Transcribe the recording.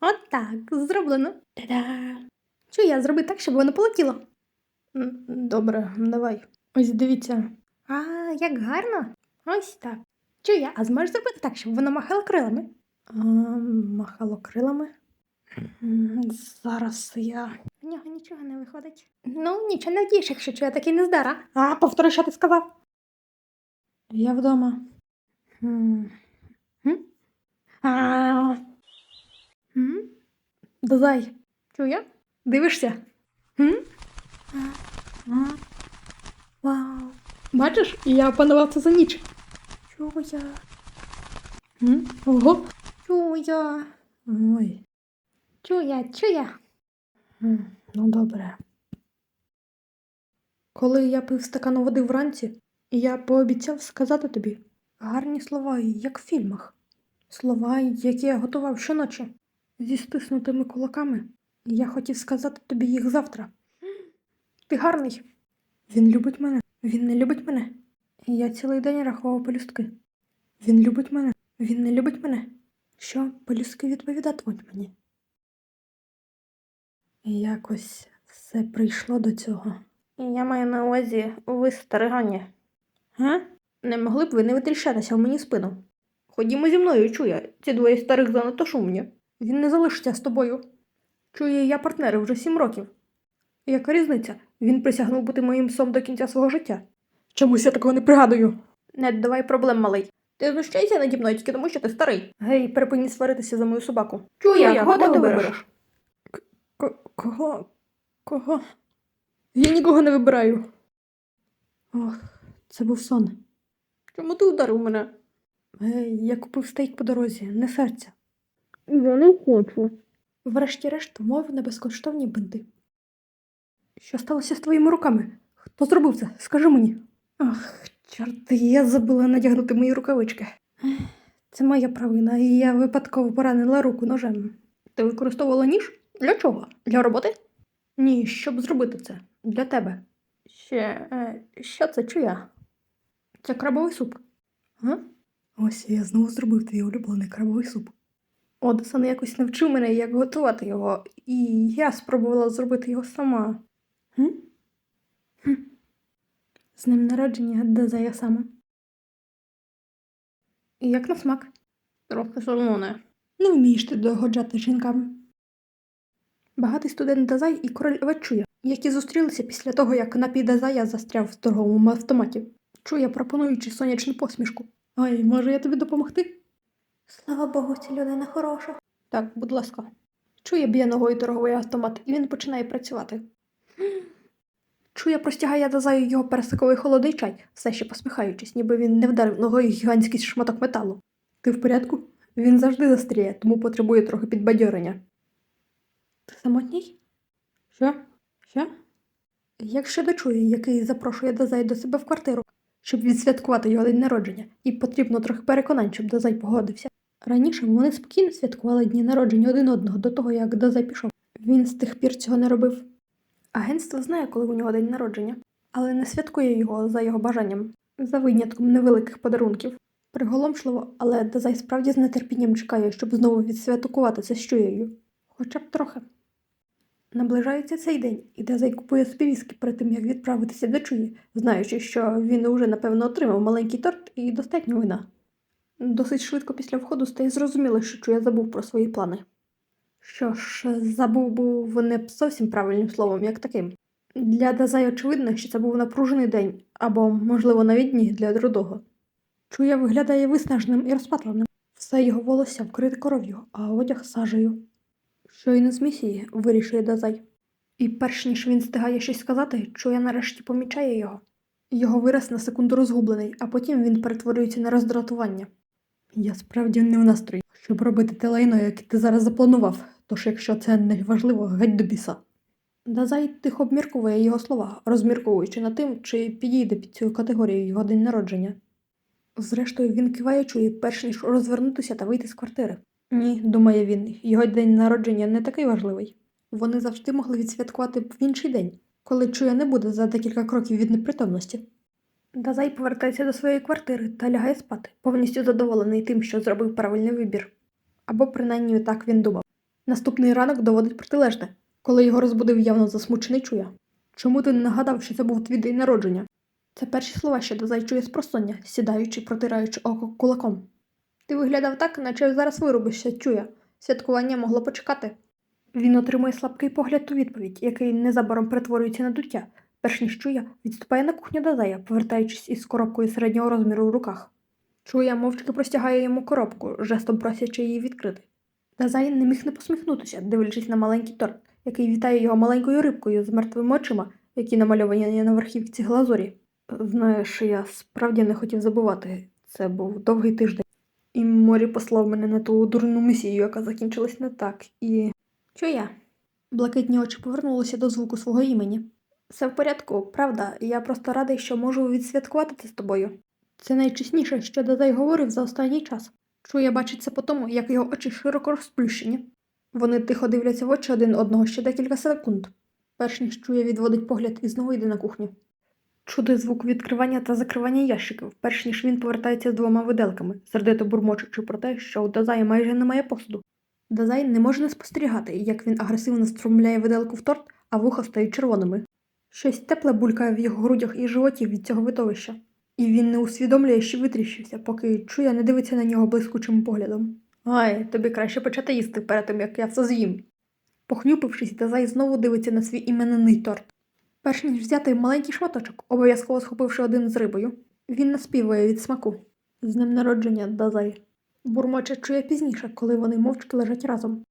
От так, зроблено. Та-да. Що я зроби так, щоб воно полетіло? Добре, давай. Ось дивіться. А, як гарно. Ось так. Що я, а зможеш зробити так, щоб воно махало крилами? А, махало крилами? Зараз я. В нього нічого не виходить. Ну, нічого не вдієш, якщо чує такий нездара. А, повтори, що ти сказав. Я вдома. М. М? А. М? Дозай. Чує? Дивишся? М? Вау. Бачиш, я опанував це за ніч. Чуя. М? Ого. Чуя. Ой. Чуя, чуя. М, Ну, добре. Коли я пив стакан води вранці, я пообіцяв сказати тобі гарні слова, як в фільмах. Слова, які я готував щоночі, зі стиснутими кулаками. Я хотів сказати тобі їх завтра. Ти гарний. Він любить мене. Він не любить мене. Я цілий день рахував пелюстки. Він любить мене. Він не любить мене. Що пелюстки відповідатимуть мені? Якось все прийшло до цього. Я маю на увазі вистерегання. Га? Не могли б ви не витріщатися в мені спину? Ходімо зі мною, чує. Ці двоє старих занадто шумні. Він не залишиться з тобою. Чує, я партнери вже сім років. Яка різниця? Він присягнув бути моїм сом до кінця свого життя. Чомусь я такого не пригадую. Не давай проблем, малий. Ти знущайся наді мною тільки тому, що ти старий. Гей, припині сваритися за мою собаку. Чує, кого ти вибереш? Кого? Кого? Я нікого не вибираю. Ох, це був сон. Чому ти ударив мене? Гей, я купив стейк по дорозі, не серця. Я не хочу. Врешті-решт вмовив на безкоштовні бинти. Що сталося з твоїми руками? Хто зробив це? Скажи мені. Ах, чорти, я забула надягнути мої рукавички. Це моя провина, і я випадково поранила руку ножем. Ти використовувала ніж? Для чого? Для роботи? Ні, щоб зробити це. Для тебе. Ще. Е, що це чия? Це крабовий суп. А? Ось я знову зробив твій улюблений крабовий суп. Одесон якось навчив мене, як готувати його, і я спробувала зробити його сама. Хм? Хм. З ним народження Дезая сама. І як на смак? Трохи солоне. Не вмієш ти догоджати жінкам. Багатий студент Дезай і король Вечуя, які зустрілися після того, як напій Дезая застряв в торговому автоматі. Чує, пропонуючи сонячну посмішку. Ой, може я тобі допомогти? Слава Богу, ця людина хороша. Так, будь ласка. Чує б'є ногою торговий автомат, і він починає працювати. Чує, простягає Дазаю його персиковий холодний чай, все ще посміхаючись, ніби він не вдарив ногою гігантський шматок металу. Ти в порядку? Він завжди застріє, тому потребує трохи підбадьорення. Ти самотній? Що? Що? Як щодо чує, який запрошує Дазай до себе в квартиру, щоб відсвяткувати його день народження, і потрібно трохи переконань, щоб Дазай погодився. Раніше вони спокійно святкували дні народження один одного до того, як Дазай пішов. Він з тих пір цього не робив. Агентство знає, коли у нього день народження, але не святкує його за його бажанням, за винятком невеликих подарунків. Приголомшливо, але Дазай справді з нетерпінням чекає, щоб знову відсвяткувати це з чуєю. Хоча б трохи. Наближається цей день, і Дазай купує собі перед тим, як відправитися до чуї, знаючи, що він уже, напевно, отримав маленький торт і достатньо вина. Досить швидко після входу стає зрозуміло, що чуя забув про свої плани. Що ж, забув був не зовсім правильним словом, як таким. Для Дазай очевидно, що це був напружений день, або, можливо, навіть ні для Рудого. Чуя виглядає виснаженим і розпатленим. Все його волосся вкрите кров'ю, а одяг сажею. Щойно з місії, вирішує Дазай. І перш ніж він встигає щось сказати, Чуя нарешті помічає його. Його вираз на секунду розгублений, а потім він перетворюється на роздратування. Я справді не в настрої, щоб робити те лайно, яке ти зараз запланував, тож якщо це не важливо, геть до біса. Дазай тихо обмірковує його слова, розмірковуючи над тим, чи підійде під цю категорію його день народження. Зрештою, він киває чує, перш ніж розвернутися та вийти з квартири. Ні, думає він, його день народження не такий важливий. Вони завжди могли відсвяткувати в інший день, коли чуя не буде за декілька кроків від непритомності. Дазай повертається до своєї квартири та лягає спати, повністю задоволений тим, що зробив правильний вибір. Або принаймні так він думав. Наступний ранок доводить протилежне, коли його розбудив явно засмучений чуя. Чому ти не нагадав, що це був твій день народження? Це перші слова, що Дазай чує з просоння, сідаючи, протираючи око кулаком. Ти виглядав так, наче зараз вирубишся, чуя. Святкування могло почекати. Він отримує слабкий погляд у відповідь, який незабаром перетворюється на дуття, перш ніж чуя, відступає на кухню Дазая, повертаючись із коробкою середнього розміру в руках. Чуя мовчки простягає йому коробку, жестом просячи її відкрити. Дазай не міг не посміхнутися, дивлячись на маленький торт, який вітає його маленькою рибкою з мертвими очима, які намальовані на верхівці глазурі. Знаєш, я справді не хотів забувати. Це був довгий тиждень. І Морі послав мене на ту дурну місію, яка закінчилась не так, і. Що я? Блакитні очі повернулися до звуку свого імені. Все в порядку, правда, я просто радий, що можу відсвяткувати це з тобою. Це найчесніше, що Дазай говорив за останній час. Чує бачить це по тому, як його очі широко розплющені. Вони тихо дивляться в очі один одного ще декілька секунд, перш ніж чує відводить погляд і знову йде на кухню. Чути звук відкривання та закривання ящиків, перш ніж він повертається з двома виделками, сердито бурмочучи про те, що у Дазая майже немає посуду. Дазай не може не спостерігати, як він агресивно струмляє виделку в торт, а вуха стають червоними. Щось тепле булькає в його грудях і животі від цього видовища, і він не усвідомлює, що витріщився, поки чує не дивиться на нього блискучим поглядом. Ай, тобі краще почати їсти перед тим, як я все з'їм. Похнюпившись, Дазай знову дивиться на свій іменинний торт. Перш ніж взяти маленький шматочок, обов'язково схопивши один з рибою, він наспівує від смаку. З ним народження, Дазай. Бурмоче чує пізніше, коли вони мовчки лежать разом.